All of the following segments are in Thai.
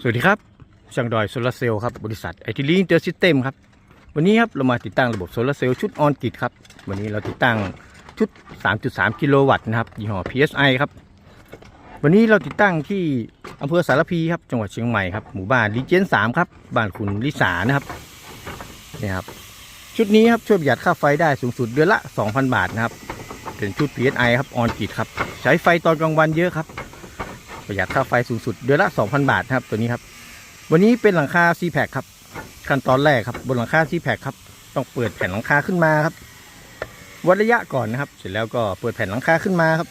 สวัสดีครับช่างดอยโซลาร์เซลล์ครับบริษัทไอทีลีนเตอร์ซิสเต็มครับวันนี้ครับเรามาติดตั้งระบบโซลาร์เซลล์ชุดออนกิดครับวันนี้เราติดตั้งชุด 3.3 กิโลวัตต์นะครับยี่ห้อ PSI ครับวันนี้เราติดตั้งที่อำเภอสารพีครับจังหวัดเชียงใหม่ครับหมู่บ้านลีเจน3ครับบ้านคุณลิสานะครับนี่ครับชุดนี้ครับช่วยประหยัดค่าไฟได้สูงสุดเดือนละ 2,000 บาทนะครับเป็นชุด PSI ครับออนกิดครับใช้ไฟตอนกลางวันเยอะครับ ประหยัดค่าไฟสูงสุดเดือนละ 2,000 บาทนะครับตัวนี้ครับ วันนี้เป็นหลังคา c p a c คครับ ขั้นตอนแรกครับ บนหลังคา c p a c คครับ ต้องเปิดแผ่นหลังคาขึ้นมาครับวัดระยะก่อนนะครับ เสร็จแล้วก็เปิดแผ่นหลังคาขึ้นมาครับ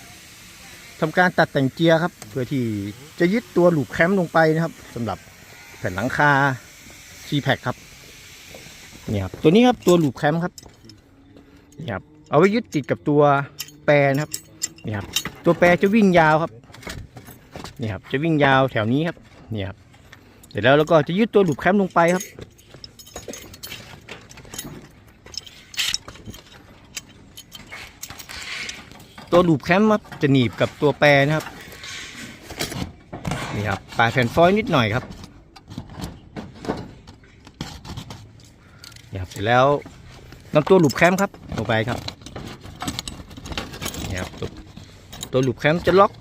ทำการตัดแต่งเจียร์ครับ เพื่อที่จะยึดตัวหลูกแคมป์ลงไปนะครับสำหรับแผ่นหลังคา c p a c คครับนี่ครับตัวนี้ครับตัวหลูกแคมป์ครับนี่ครับเอาไว้ยึดติดกับตัวแปรนะครับนี่ครับตัวแปรจะวิ่งยาวครับ นี่ครับจะวิ่งยาวแถวนี้ครับนี่ครับเสร็จแล้วเราก็จะยึดตัวหลุบแคมป์ลงไปครับตัวหลุบแคมป์ครับจะหนีบกับตัวแปรนะครับนี่ครับปลายแผ่นฟอยล์นิดหน่อยครับนี่ครับเสร็จแล้วนำตัวหลุบแคมป์ครับลงไปครับนี่ครับตัวหลุบแคมป์จะล็อก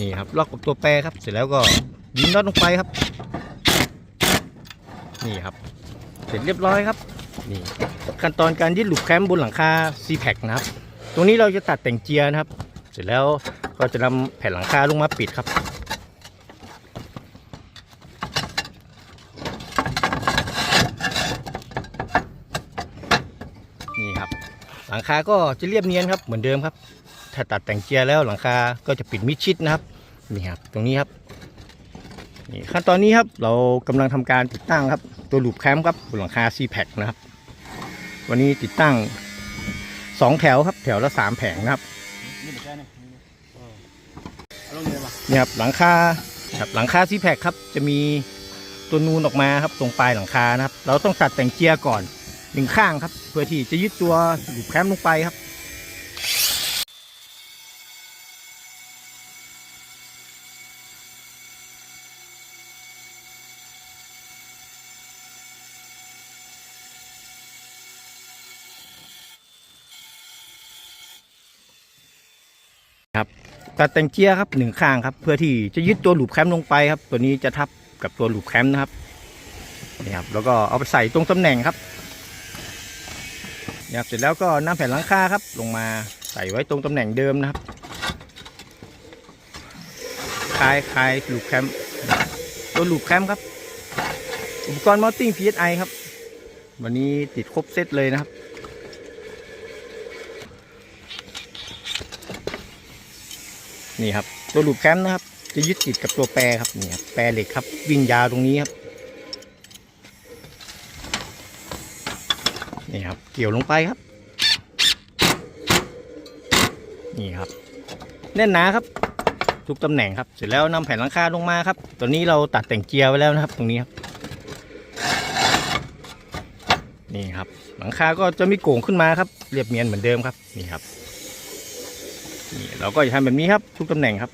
นี่ครับล็อกกับตัวแปรครับเสร็จแล้วก็ยิงน็อตลงไปครับ นี่ครับ เสร็จเรียบร้อยครับนี่ขั้นตอนการยึดหลุมแคมป์บนหลังคา c p a c นะครับ ตรงนี้เราจะตัดแต่งเจียร์นะครับ เสร็จแล้วก็จะนำแผ่นหลังคาลงมาปิดครับนี่ครับ หลังคาก็จะเรียบเนียนครับเหมือนเดิมครับ ถ้าตัดแต่งเจียร์แล้วหลังคาก็จะปิดมิดชิดนะครับนี่ครับตรงนี้ครับนี่ขั้นตอนนี้ครับเรากำลังทำการติดตั้งครับ ตัวลูปแคมป์ครับบนหลังคา c p a c นะครับ วันนี้ติดตั้งสองแถวครับ แถวละสามแผงนะครับนี่เหลงเลยมานี่ครับหลังคาครับหลังคา c p a c คครับ จะมีตัวนูนออกมาครับตรงปลายหลังคานะครับ เราต้องตัดแต่งเจียร์ก่อนหนึ่งข้างครับ เพื่อที่จะยึดตัวลูปแคมป์ลงไปครับ ตัดแต่งเจียร์ครับหนึ่งข้างครับ เพื่อที่จะยึดตัวหลูปแคมป์ลงไปครับ ตัวนี้จะทับกับตัวหลูปแคมป์นะครับนี่ครับแล้วก็เอาไปใส่ตรงตำแหน่งครับนี่ครับเสร็จแล้วก็นำแผ่นหลังคาครับ ลงมาใส่ไว้ตรงตำแหน่งเดิมนะครับคลายคลายหลูปแคมป์ตัวหลูปแคมป์ครับ อุปกรณ์มอลติ้ง PSI ครับ วันนี้ติดครบเซตเลยนะครับ นี่ครับตัวลูปแคมป์นะครับ จะยึดติดกับตัวแปรครับนี่ครับแปรเหล็กครับ วิ่งยาวตรงนี้ครับนี่ครับ เกี่ยวลงไปครับ นี่ครับ แน่นหนาครับ ทุกตำแหน่งครับ เสร็จแล้วนำแผ่นหลังคาลงมาครับตัวนี้เราตัดแต่งเจียร์ไว้แล้วนะครับ ตรงนี้ครับ นี่ครับ หลังคาก็จะไม่โก่งขึ้นมาครับ เรียบเนียนเหมือนเดิมครับ นี่ครับ นี่เราก็จะทำแบบนี้ครับ ทุกตำแหน่งครับ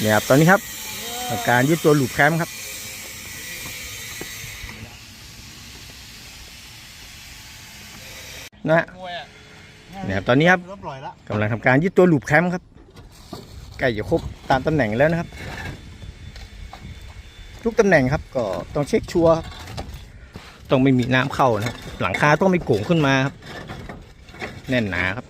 เนี่ยครับตอนนี้ครับการยึดตัวหลูปแคมป์ครับนะมวยอะเนี่ยครับตอนนี้ครับกำลังทำการยึดตัวหลูปแคมป์ครับใกล้จะครบตามตำแหน่งแล้วนะครับ ทุกตำแหน่งครับ ก็ต้องเช็คชัวร์ต้องไม่มีน้ำเข้านะครับ หลังคาต้องไม่โก่งขึ้นมาครับ แน่นหนาครับ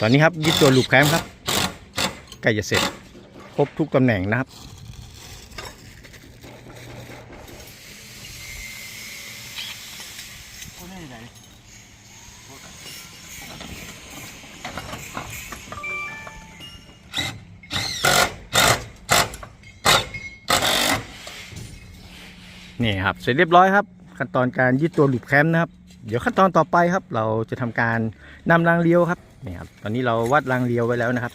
ตอนนี้ครับยึดตัวลูกแคมป์ครับใกล้จะเสร็จ ครบทุกตำแหน่งนะครับับ เสร็จเรียบร้อยครับ ขั้นตอนการยึดตัวหลุดแคมป์นะครับ เดี๋ยวขั้นตอนต่อไปครับ เราจะทำการนำรางเลี้ยวครับนี่ครับ ตอนนี้เราวัดรางเลี้ยวไว้แล้วนะครับ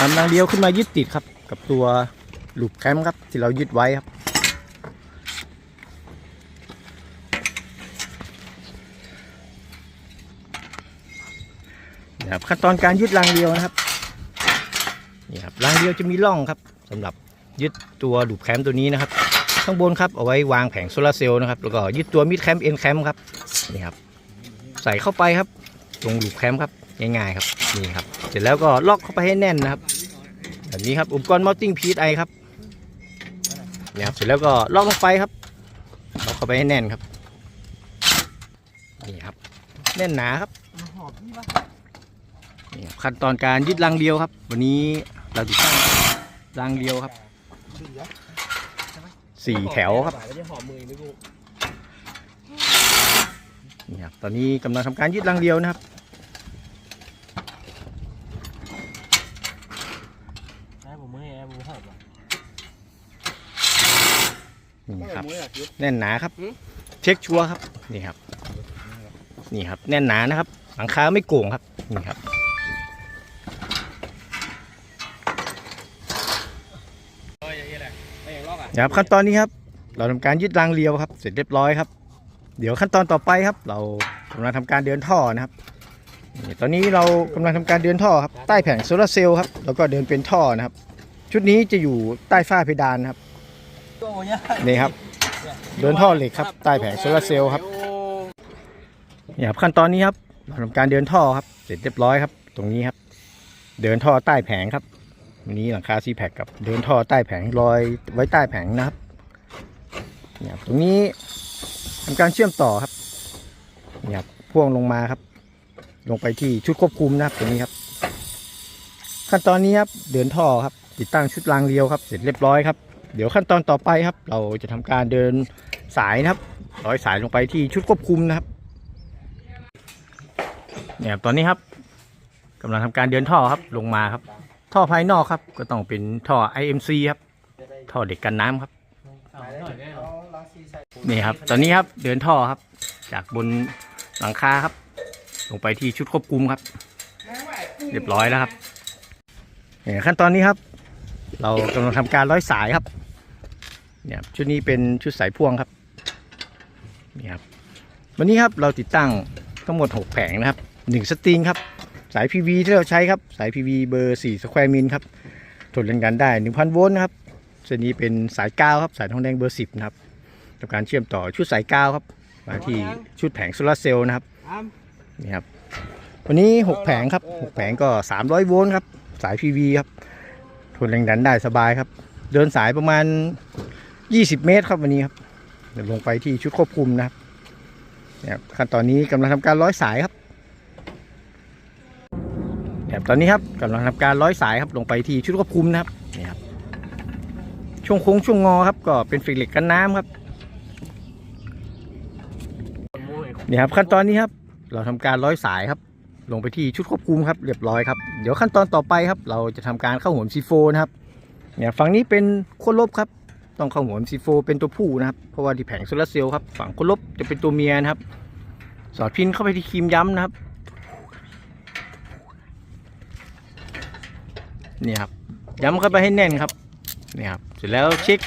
นำรางเลี้ยวขึ้นมายึดติดครับ กับตัวหลุดแคมป์ครับ ที่เรายึดไว้ครับครับขั้นตอนการยึดรางเลี้ยวนะครับนี่ครับรางเลี้ยวจะมีร่องครับ สำหรับยึดตัวหลุดแคมป์ตัวนี้นะครับ ข้างบนครับเอาไว้วางแผงโซลาร์เซลล์นะครับแล้วก็ยึดตัวมิดแคมป์เอ็นแคมป์ครับนี่ครับใส่เข้าไปครับตรงลูกแคมป์ครับง่ายๆครับนี่ครับ เสร็จแล้วก็ล็อกเข้าไปให้แน่นนะครับแบบนี้ครับอุปกรณ์มอตติ้งพีทไอครับนี่ครับเสร็จแล้วก็ล็อกลงไปครับล็อกเข้าไปให้แน่นครับนี่ครับแน่นหนาครับนี่ครับขั้นตอนการยึดรางเดียวครับ วันนี้เราติดตั้งรางเดียวครับ สี่แถวครับไม่ได้หอบมือไม่กูนี่ครับตอนนี้กำลังทำการยึดรางเดียวนะครับแม่ผมไม่ให้ผมหอบอะนี่ครับ แน่นหนาครับ เช็คชัวร์ครับ นี่ครับ นี่ครับ แน่นหนานะครับ หลังคาไม่โก่งครับ นี่ครับ เฮ้ยอย่างนี้แหละไม่อย่างลอกอะ นะ ครับขั้นตอนนี้ครับ เราทำการยึดรางเรียวครับ เสร็จเรียบร้อยครับ เดี๋ยวขั้นตอนต่อไปครับ เรากำลังทำการเดินท่อนะครับตอนนี้เรากำลังทำการเดินท่อครับใต้แผงโซลาร์เซลล์ครับแล้วก็เดินเป็นท่อนะครับ ชุดนี้จะอยู่ใต้ฝ้าเพดานครับนี่ครับ เดินท่อเหล็กครับ ใต้แผงโซลาร์เซลล์ครับนี่ครับขั้นตอนนี้ครับเราทำการเดินท่อครับ เสร็จเรียบร้อยครับ ตรงนี้ครับ เดินท่อใต้แผงครับ วันนี้หลังคาซีแพคกับเดินท่อใต้แผงลอยไว้ใต้แผงนะครับเนี่ยตรงนี้ทำการเชื่อมต่อครับเนี่ยพ่วงลงมาครับ ลงไปที่ชุดควบคุมนะครับตรงนี้ครับ ขั้นตอนนี้ครับเดินท่อครับ ติดตั้งชุดรางเรียวครับ เสร็จเรียบร้อยครับเดี๋ยวขั้นตอนต่อไปครับ เราจะทำการเดินสายนะครับ ร้อยสายลงไปที่ชุดควบคุมนะครับเนี่ยตอนนี้ครับกำลังทำการเดินท่อครับลงมาครับ ท่อภายนอกครับ ก็ต้องเป็นท่อ IMC ครับ ท่อเด็กกันน้ำครับ นี่ครับ ตอนนี้ครับเดินท่อครับ จากบนหลังคาครับ ลงไปที่ชุดควบคุมครับ เรียบร้อยแล้วครับเนี่ยขั้นตอนนี้ครับ เรากำลังทำการร้อยสายครับ เนี่ยชุดนี้เป็นชุดสายพ่วงครับ นี่ครับ วันนี้ครับเราติดตั้งทั้งหมด 6 แผงนะครับ 1 สตริงครับ สาย PV ที่เราใช้ครับ สาย PV เบอร์4สแควร์มิลครับทนแรงดันได้ 1,000 โวลต์นะครับเส้นนี้เป็นสายกาวครับสายทองแดงเบอร์10นะครับทำการเชื่อมต่อชุดสายกาวครับมาที่ชุดแผงโซลาร์เซลล์นะครับอ้ามนี่ครับวันนี้ 6 แผงครับ 6 แผงก็ 300 โวลต์ครับ สาย PV ครับ ทนแรงดันได้สบายครับ เดินสายประมาณ 20 เมตรครับวันนี้ครับเดี๋ยวลงไปที่ชุดควบคุมนะครับเนี่ยขั้นตอนนี้กำลังทำการร้อยสายครับ เนี่ยตอนนี้ครับกำลังทำการร้อยสายครับลงไปที่ชุดควบคุมนะครับนี่ครับช่วงโค้งช่วงงอครับ ก็เป็นฟิกเหล็กกันน้ำครับนี่ครับขั้นตอนนี้ครับ เราทำการร้อยสายครับ ลงไปที่ชุดควบคุมครับเรียบร้อยครับเดี๋ยวขั้นตอนต่อไปครับ เราจะทำการเข้าหัวซีโฟนะครับเนี่ยฝั่งนี้เป็นขั้วลบครับ ต้องเข้าหัวซีโฟเป็นตัวผู้นะครับเพราะว่าที่แผงโซลาร์เซลล์ครับฝั่งขั้วลบจะเป็นตัวเมียนะครับ สอดพินเข้าไปที่ครีมย้ำนะครับ นี่ครับ ย้ำเข้าไปให้แน่นครับนี่ครับ เสร็จแล้วเช็ค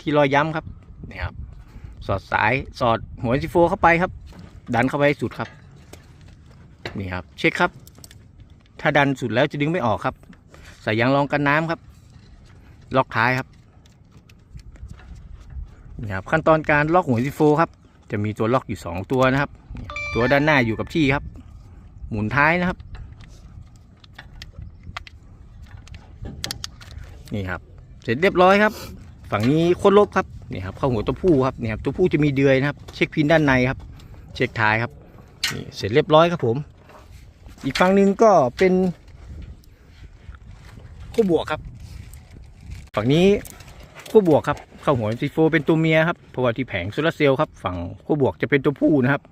ที่รอยย้ำครับนี่ครับ สอดสายสอดหัวซีโฟเข้าไปครับ ดันเข้าไปให้สุดครับ นี่ครับ เช็คครับ ถ้าดันสุดแล้วจะดึงไม่ออกครับใส่ยางรองกันน้ำครับ ล็อกท้ายครับนี่ครับ ขั้นตอนการล็อกหัวซีโฟครับ จะมีตัวล็อกอยู่ 2 ตัวนะครับ ตัวด้านหน้าอยู่กับที่ครับ หมุนท้ายนะครับ นี่ครับ เสร็จเรียบร้อยครับ ฝั่งนี้โค้นลบครับนี่ครับเข้าหัวตัวผู้ครับนี่ครับตัวผู้จะมีเดือยนะครับ เช็คพินด้านในครับ เช็คท้ายครับนี่เสร็จเรียบร้อยครับผม อีกฝั่งหนึ่งก็เป็นคู่บวกครับ ฝั่งนี้ขั้วบวกครับเข้าหัวซีโฟเป็นตัวเมียครับเพราะว่าที่แผงโซลาร์เซลล์ครับฝั่งขั้วบวกจะเป็นตัวผู้นะครับ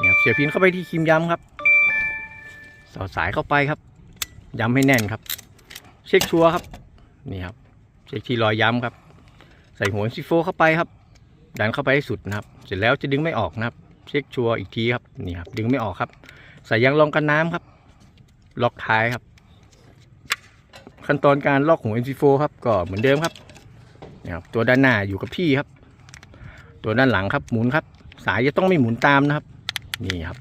นี่ครับเสียพินเข้าไปที่ครีมย้ำครับสอดสายเข้าไปครับย้ำให้แน่นครับ เช็คชัวร์ครับ นี่ครับเช็คที่รอยย้ำครับ ใส่หัวซีโฟเข้าไปครับ ดันเข้าไปให้สุดนะครับ เสร็จแล้วจะดึงไม่ออกนะครับ เช็คชัวร์อีกทีครับนี่ครับ ดึงไม่ออกครับ ใส่ยางรองกันน้ำครับ ล็อกท้ายครับ ขั้นตอนการล็อกหัว NC4 ครับก็เหมือนเดิมครับนะครับ ตัวด้านหน้าอยู่กับที่ครับ ตัวด้านหลังครับหมุนครับ สายจะต้องไม่หมุนตามนะครับ นี่ครับ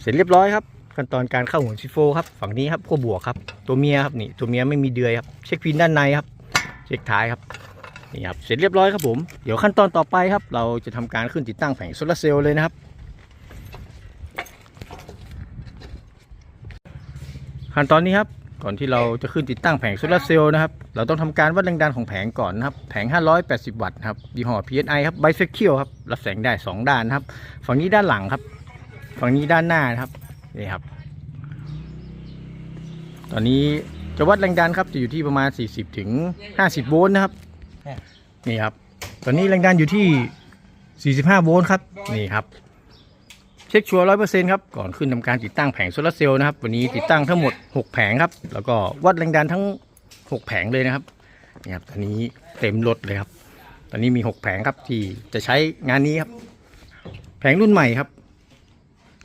เสร็จเรียบร้อยครับ ขั้นตอนการเข้าหัวซีโฟครับฝั่งนี้ครับขั้วบวกครับ ตัวเมียครับนี่ตัวเมียไม่มีเดือยครับเช็คพินด้านในครับ เช็คท้ายครับนี่ครับเสร็จเรียบร้อยครับผมเดี๋ยวขั้นตอนต่อไปครับ เราจะทำการขึ้นติดตั้งแผงโซลาร์เซลล์เลยนะครับ ขั้นตอนนี้ครับก่อนที่เราจะขึ้นติดตั้งแผงโซลาร์เซลล์นะครับ เราต้องทำการวัดแรงดันของแผงก่อนนะครับ แผง 580 วัตต์ครับยี่ห้อ PSI ครับไบเซคิลครับ รับแสงได้ 2 ด้านนะครับ ฝั่งนี้ด้านหลังครับ ฝั่งนี้ด้านหน้านะครับ นี่ครับ ตอนนี้จะวัดแรงดันครับจะอยู่ที่ประมาณ 40ถึง50 โวลต์นะครับ นี่ครับ ตอนนี้แรงดันอยู่ที่ 45 โวลต์ครับ นี่ครับ เช็คชัวร์ร้อยเปอร์เซ็นต์ครับ ก่อนขึ้นทำการติดตั้งแผงโซลาร์เซลล์นะครับ วันนี้ติดตั้งทั้งหมด 6 แผงครับ แล้วก็วัดแรงดันทั้ง 6 แผงเลยนะครับ นี่ครับ ตอนนี้เต็มรถเลยครับ ตอนนี้มี 6 แผงครับที่จะใช้งานนี้ครับ แผงรุ่นใหม่ครับ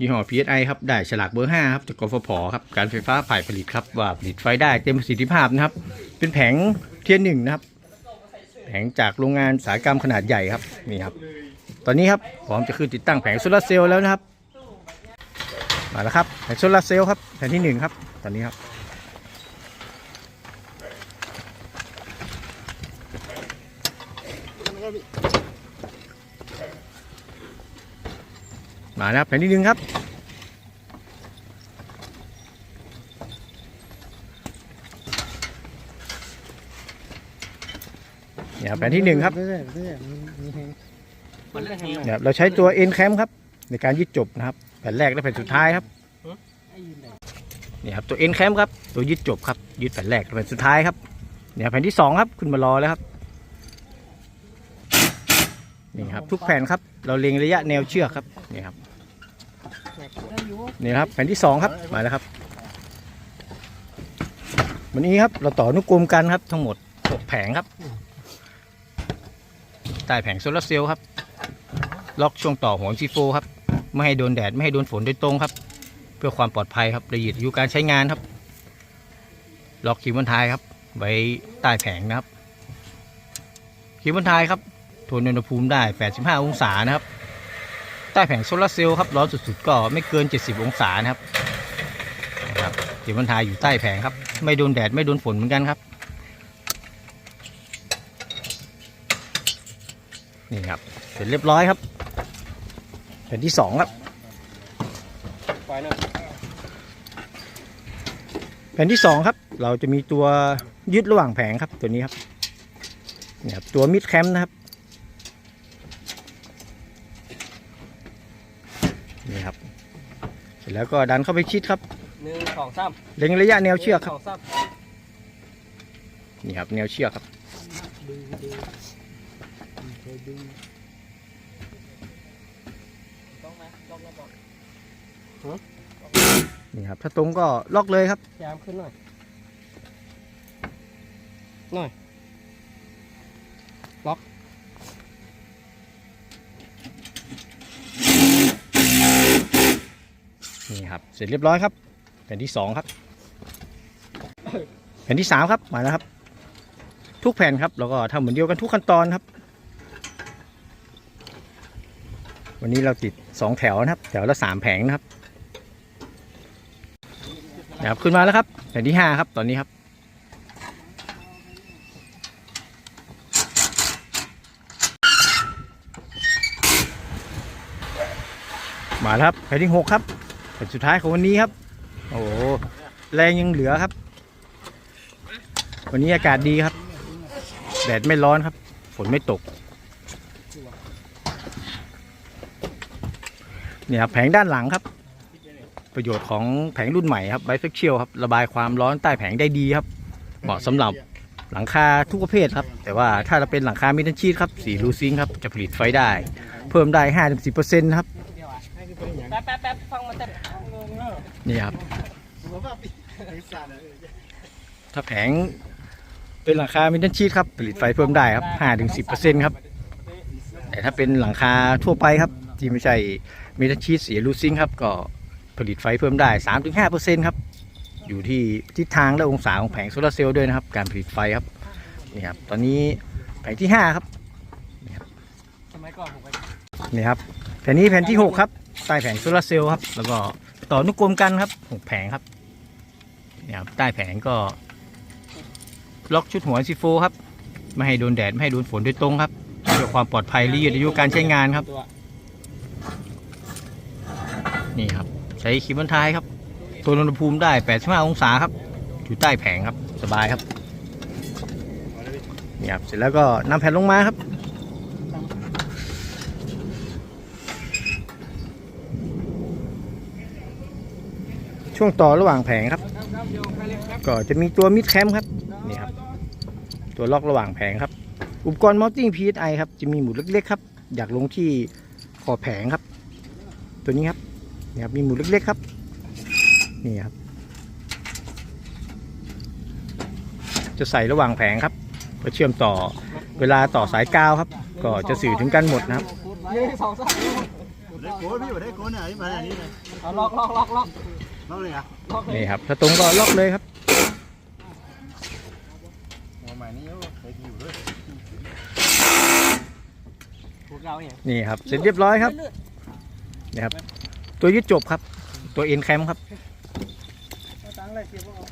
ยี่ห้อ PSI ครับ ได้ฉลากเบอร์ 5 ครับจากกฟผครับ การไฟฟ้าฝ่ายผลิตครับ ว่าผลิตไฟได้เต็มประสิทธิภาพนะครับ เป็นแผงเทียนหนึ่งนะครับ แผงจากโรงงานอุตสาหกรรมขนาดใหญ่ครับ นี่ครับ ตอนนี้ครับพร้อมจะขึ้นติดตั้งแผงโซลาร์เซลล์แล้วนะครับ มาแล้วครับ แผงโซลาร์เซลล์ครับ แผงที่หนึ่งครับ ตอนนี้ครับ มาแล้วครับแผงที่หนึ่งครับ เนี่ยครับแผ่นที่หนึ่งครับเรื่อยๆเรื่อยๆมีมีแฮงมันได้แฮงเนี่ยเราใช้ตัว N cam คมครับ ในการยึดจบนะครับ แผ่นแรกและแผ่นสุดท้ายครับเนี่ยครับตัว N cam คมครับ ตัวยึดจบครับ ยึดแผ่นแรกและแผ่นสุดท้ายครับ เนี่ยแผ่นที่สองครับขึ้นมารอแล้วครับ นี่ครับ ทุกแผ่นครับ เราเล็งระยะแนวเชือกครับนี่ครับนี่ครับแผ่นที่สองครับมาแล้วครับวันนี้ครับเราต่อนุกรมกันครับทั้งหมดหกแผงครับใต้แผงโซลาร์เซลล์ครับ ล็อกช่วงต่อหัวซีโฟครับ ไม่ให้โดนแดดไม่ให้โดนฝนโดยตรงครับ เพื่อความปลอดภัยครับละเอียดอายุการใช้งานครับ ล็อกคีย์บนท้ายครับ ไว้ใต้แผงนะครับคีย์บนท้ายครับ ทนอุณหภูมิได้ 85 องศานะครับ ใต้แผงโซลาร์เซลล์ครับร้อนสุดๆ ก็ไม่เกิน 70 องศานะครับนะครับคีย์บนทายอยู่ใต้แผงครับ ไม่โดนแดดไม่โดนฝนเหมือนกันครับ นี่ครับ เสร็จเรียบร้อยครับแผ่นที่สองครับแผ่นที่สองครับ เราจะมีตัวยึดระหว่างแผงครับตัวนี้ครับเนี่ยครับตัวมิดแคมป์นะครับ นี่ครับ เสร็จ แล้วก็ดันเข้าไปชิดครับหนึ่งสองสามเล็งระยะแนวเชือกครับสองสามนี่ครับแนวเชือกครับดึงดึงเคยดึงต้องไหมต้องแล้วบอกนี่ครับ ถ้าตรงก็ล็อกเลยครับ พยายามขึ้นหน่อย หน่อย ล็อก นี่ครับ เสร็จเรียบร้อยครับแผ่นที่สองครับ แผ่นที่สามครับมาแล้วครับ ทุกแผ่นครับแล้วก็ทำเหมือนเดียวกันทุกขั้นตอนครับ วันนี้เราติดสองแถวนะครับ แถวละสามแผงนะครับนะครับขึ้นมาแล้วครับ แผ่นที่ห้าครับตอนนี้ครับมาแล้วครับแผ่นที่หกครับ ผ่นสุดท้ายของวันนี้ครับ โอ้โหแรงยังเหลือครับ วันนี้อากาศดีครับ แดดไม่ร้อนครับ ฝนไม่ตก เนี่ยครับแผงด้านหลังครับ ประโยชน์ของแผงรุ่นใหม่ครับไบเฟกเชียลครับ ระบายความร้อนใต้แผงได้ดีครับ เหมาะสำหรับหลังคาทุกประเภทครับ แต่ว่าถ้าเราเป็นหลังคามิทันชีตครับสีลูซิงครับ จะผลิตไฟได้ เพิ่มได้ 5-10%ครับ แป๊บแป๊บแป๊บฟังมันแต่นี่ครับ ถ้าแผงเป็นหลังคามิทันชีตครับผลิตไฟเพิ่มได้ครับ5-10%ครับ แต่ถ้าเป็นหลังคาทั่วไปครับ ที่ไม่ใช่มิทันชีตสีลูซิงค์ครับ ก็ผลิตไฟเพิ่มได้3-5%ครับ อยู่ที่ทิศทางและองศาของแผงโซลาร์เซลล์ด้วยนะครับ การผลิตไฟครับนี่ครับ ตอนนี้แผงที่5ครับสมัยก่อนผมไปนี่ครับแผ่นนี้แผ่นที่6ครับ ใต้แผงโซลาร์เซลล์ครับ แล้วก็ต่อนุกรมกันครับหกแผงครับเนี่ยครับใต้แผงก็ ล็อกชุดหัวซีโฟครับ ไม่ให้โดนแดด ไม่ให้โดนฝนโดยตรงครับเพื่อความปลอดภัยและยืดอายุการใช้งานครับ นี่ครับ ใช้ขีบันท้ายครับ ตัวอุณหภูมิได้ 85 องศาครับ อยู่ใต้แผงครับ สบายครับนี่ครับ เสร็จแล้วก็นำแผ่นลงมาครับ ช่วงต่อระหว่างแผงครับครับครับโยงไปเลยครับก็จะมีตัวมิดแคมป์ครับนี่ครับ ตัวล็อกระหว่างแผงครับ อุปกรณ์ mounting PSI ครับ จะมีหมุดเล็กๆครับ อยากลงที่ขอบแผงครับ ตัวนี้ครับนี่ครับมีหมุดเล็กๆครับ นี่ครับ จะใส่ระหว่างแผงครับเพื่อเชื่อมต่อเวลาต่อสายกาวครับ ก็จะสื่อถึงกันหมดนะครับเย้สองสามได้โกนพี่บ่ได้โกนอะนี่มาอันนี้เลยเอาล็อกล็อกล็อก ล็อกน้องเลยอะล็อกเลยนี่ครับ ถ้าตรงก็ล็อกเลยครับหัวใหม่นี่ใส่ผิวด้วยพวกเราเนี่ยนี่ครับ เสร็จเรียบร้อยครับนี่ครับ ตัวยึดจบครับ ตัวเอ็นแคมครับตั้งเลยเก็บเอา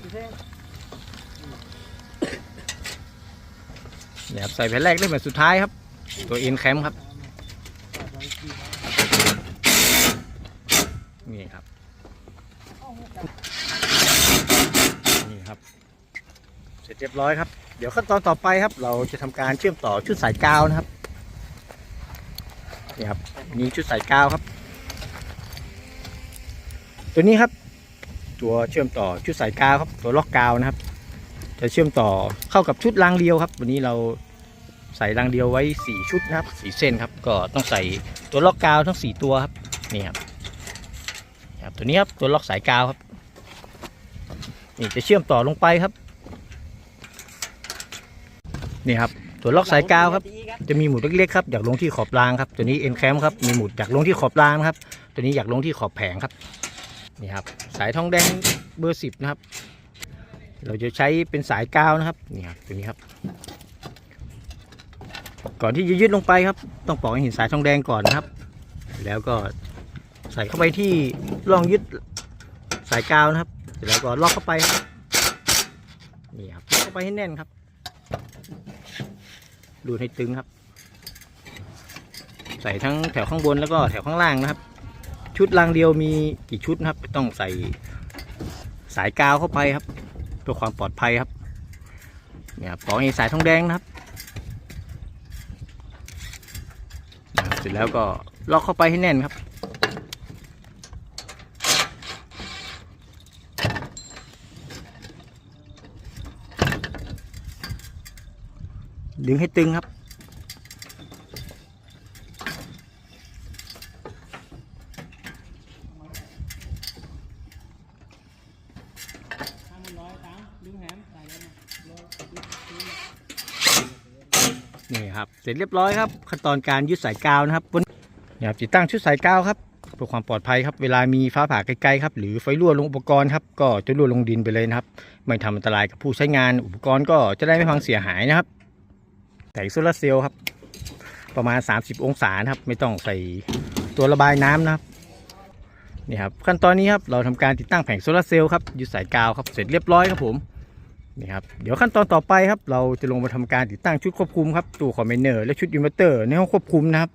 พี่เท่งนี่ครับใส่แผ่นแรกได้แผ่นสุดท้ายครับ ตัวเอ็นแคมครับ นี่ครับ นี่ครับ เสร็จเรียบร้อยครับ เดี๋ยวขั้นตอนต่อไปครับ เราจะทำการเชื่อมต่อชุดสายกาวนะครับนี่ครับนี่ชุดสายกาวครับ ตัวนี้ครับ ตัวเชื่อมต่อชุดสายกาวครับ ตัวล็อกกาวนะครับ จะเชื่อมต่อเข้ากับชุดรางเดียวครับ วันนี้เราใส่รางเดียวไว้ 4 ชุดนะครับสีเส้นครับ ก็ต้องใส่ตัวล็อกกาวทั้ง 4 ตัวครับ นี่ครับ ครับตัวนี้ครับตัวล็อกสายกาวครับนี่จะเชื่อมต่อลงไปครับนี่ครับตัวล็อกสายกาวครับ จะมีหมุดเล็กๆครับอยากลงที่ขอบรางครับ ตัวนี้เอ็นแคมครับมีหมุดอยากลงที่ขอบรางครับ ตัวนี้อยากลงที่ขอบแผงครับนี่ครับสายทองแดงเบอร์สิบนะครับ เราจะใช้เป็นสายกาวนะครับนี่ครับตัวนี้ครับ ก่อนที่จะยึดลงไปครับ ต้องปอกให้เห็นสายทองแดงก่อนนะครับ แล้วก็ ใส่เข้าไปที่ร่องยึดสายกาวนะครับ เสร็จแล้วก็ล็อกเข้าไปครับนี่ครับล็อกเข้าไปให้แน่นครับ ดูให้ตึงครับ ใส่ทั้งแถวข้างบนแล้วก็แถวข้างล่างนะครับ ชุดรางเดียวมีกี่ชุดนะครับ ต้องใส่สายกาวเข้าไปครับเพื่อความปลอดภัยครับเนี่ยปอกให้สายทองแดงนะครับ เสร็จแล้วก็ล็อกเข้าไปให้แน่นครับ ดึงให้ตึงครับ นี่ครับ เสร็จเรียบร้อยครับ ขั้นตอนการยึดสายกาวนะครับนี่ครับติดตั้งชุดสายกาวครับเพื่อความปลอดภัยครับ เวลามีฟ้าผ่าไกลๆครับ หรือไฟรั่วลงอุปกรณ์ครับ ก็จะรั่วลงดินไปเลยนะครับ ไม่ทำอันตรายกับผู้ใช้งาน อุปกรณ์ก็จะได้ไม่พังเสียหายนะครับ แสงโซลาร์เซลล์ครับ ประมาณ 30 องศานะครับ ไม่ต้องใส่ตัวระบายน้ำนะครับนี่ครับขั้นตอนนี้ครับเราทำการติดตั้งแผงโซลาร์เซลล์ครับยึดสายกาวครับเสร็จเรียบร้อยครับผมนี่ครับเดี๋ยวขั้นตอนต่อไปครับ เราจะลงมาทำการติดตั้งชุดควบคุมครับตัวคอมเมนเนอร์และชุดอินเวอร์เตอร์ในห้องควบคุมนะครับ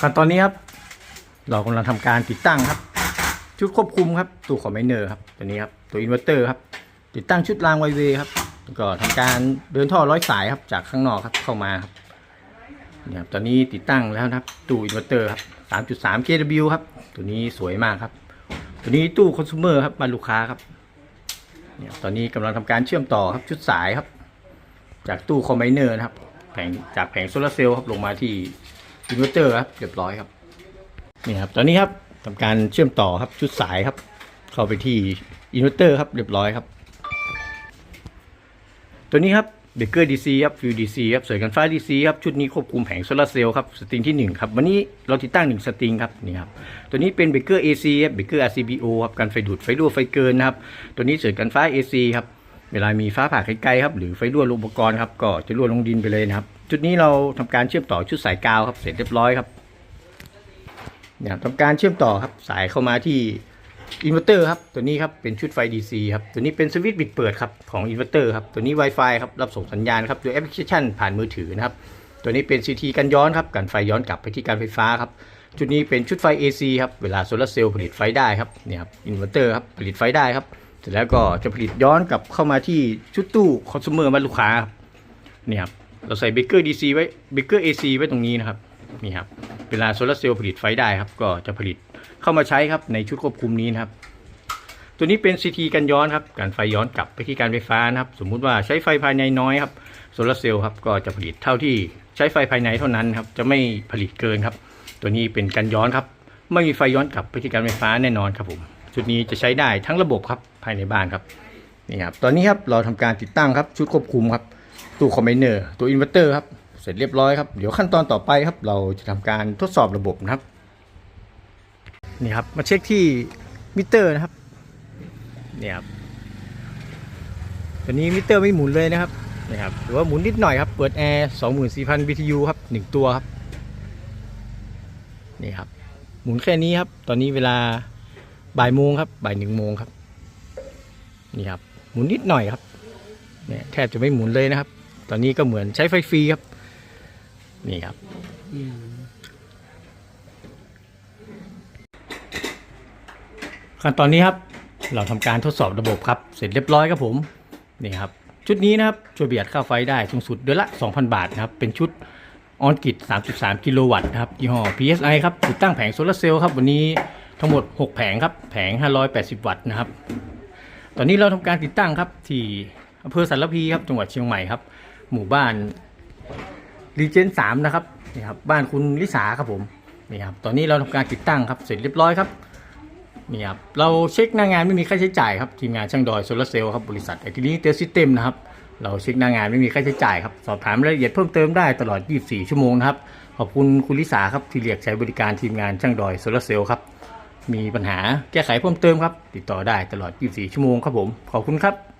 ขั้นตอนนี้ครับ เรากำลังทำการติดตั้งครับ ชุดควบคุมครับตัวของไมเนอร์ครับตัวนี้ครับตัวอินเวอร์เตอร์ครับติดตั้งชุดรางไวเวย์ครับก็ทำการเดินท่อร้อยสายครับจากข้างนอกครับเข้ามาครับเนี่ยครับตอนนี้ติดตั้งแล้วนะครับตู้อินเวอร์เตอร์ครับ 3.3 kW ครับ ตัวนี้สวยมากครับ ตัวนี้ตู้คอน sumer ครับมาลูกค้าครับเนี่ยตอนนี้กำลังทำการเชื่อมต่อครับชุดสายครับ จากตู้คอมไบเนอร์นะครับแผงจากแผงโซลาเซลล์ครับลงมาที่ อินเวอร์เตอร์ครับเรียบร้อยครับนี่ครับตอนนี้ครับทำการเชื่อมต่อครับชุดสายครับ เข้าไปที่อินเวอร์เตอร์ครับเรียบร้อยครับ ตัวนี้ครับเบเกอร์ดีซีครับฟิวดีซีครับสวยกันฟ้าดีซีครับชุดนี้ควบคุมแผงโซลาร์เซลล์ครับสตริงที่หนึ่งครับวันนี้เราติดตั้งหนึ่งสตริงครับนี่ครับตัวนี้เป็นเบเกอร์เอซีครับเบเกอร์ RCBO ครับกันไฟดูดไฟรั่วไฟเกินนะครับตัวนี้สวยกันฟ้า AC ครับเวลามีฟ้าผ่าไกลๆครับหรือไฟรั่วลงอุปกรณ์ครับก็จะรั่วลงดินไปเลยนะครับ จุดนี้เราทำการเชื่อมต่อชุดสายกาวครับเสร็จเรียบร้อยครับเนี่ยทำการเชื่อมต่อครับสายเข้ามาที่อินเวอร์เตอร์ครับตัวนี้ครับเป็นชุดไฟ DC ครับตัวนี้เป็นสวิตช์ปิดเปิดครับของอินเวอร์เตอร์ครับตัวนี้ Wi-Fi ครับรับส่งสัญญาณครับโดยแอปพลิเคชันผ่านมือถือนะครับตัวนี้เป็น CT กันย้อนครับกันไฟย้อนกลับไปที่การไฟฟ้าครับชุดนี้เป็นชุดไฟ AC ครับเวลาโซลาร์เซลล์ผลิตไฟได้ครับเนี่ยครับอินเวอร์เตอร์ครับผลิตไฟได้ครับเสร็จแล้วก็จะผลิตย้อนกลับเข้ามาที่ชุดตู้คอน sumer มาลูกค้าครับเนี่ยครับ เราใส่เบเกอร์ DC ไว้เบเกอร์ AC ไว้ตรงนี้นะครับนี่ครับเวลาโซลาร์เซลล์ผลิตไฟได้ครับ ก็จะผลิตเข้ามาใช้ครับในชุดควบคุมนี้นะครับ ตัวนี้เป็น CT กันย้อนครับการไฟย้อนกลับไปที่การไฟฟ้านะครับ สมมุติว่าใช้ไฟภายในน้อยครับโซลาร์เซลล์ครับก็จะผลิตเท่าที่ใช้ไฟภายในเท่านั้นครับจะไม่ผลิตเกินครับ ตัวนี้เป็นกันย้อนครับไม่มีไฟย้อนกลับไปที่การไฟฟ้าแน่นอนครับผมชุดนี้จะใช้ได้ทั้งระบบครับภายในบ้านครับนี่ครับตอนนี้ครับเราทำการติดตั้งครับชุดควบคุมครับ ตู้คอมไบเนอร์ตัวอินเวอร์เตอร์ครับ เสร็จเรียบร้อยครับ เดี๋ยวขั้นตอนต่อไปครับ เราจะทำการทดสอบระบบนะครับ นี่ครับ มาเช็คที่มิเตอร์นะครับ เนี่ยครับตัวนี้มิเตอร์ไม่หมุนเลยนะครับนี่ครับ หรือว่าหมุนนิดหน่อยครับ เปิดแอร์24,000 BTU ครับหนึ่งตัวครับ นี่ครับ หมุนแค่นี้ครับ ตอนนี้เวลาบ่ายโมงครับ บ่ายหนึ่งโมงครับ นี่ครับ หมุนนิดหน่อยครับ เนี่ยแทบจะไม่หมุนเลยนะครับ ตอนนี้ก็เหมือนใช้ไฟฟรีครับ นี่ครับขั้นตอนนี้ครับเราทำการทดสอบระบบครับ เสร็จเรียบร้อยครับผมนี่ครับ ชุดนี้นะครับช่วยประหยัดค่าไฟได้สูงสุดเดือนละ 2,000 บาทนะครับ เป็นชุดออนกิต3.3 กิโลวัตต์ครับยี่ห้อ PSI ครับติดตั้งแผงโซลาร์เซลล์ครับ วันนี้ทั้งหมด 6 แผงครับ แผง 580 วัตต์นะครับ ตอนนี้เราทำการติดตั้งครับที่อำเภอสารพีครับจังหวัดเชียงใหม่ครับ หมู่บ้านรีเจนสามนะครับนี่ครับบ้านคุณลิสาครับผมนี่ครับตอนนี้เราทำการติดตั้งครับเสร็จเรียบร้อยครับนี่ครับเราเช็คหน้างานไม่มีค่าใช้จ่ายครับทีมงานช่างดอยโซลาร์เซลล์ครับบริษัทไอทีลีเตอร์ซิสเต็มนะครับเราเช็คหน้างานไม่มีค่าใช้จ่ายครับสอบถามรายละเอียดเพิ่มเติมได้ตลอด 24 ชั่วโมงนะครับขอบคุณคุณลิสาครับที่เรียกใช้บริการทีมงานช่างดอยโซลาร์เซลล์ครับมีปัญหาแก้ไขเพิ่มเติมครับ ติดต่อได้ตลอด 24 ชั่วโมงครับผมขอบคุณครับ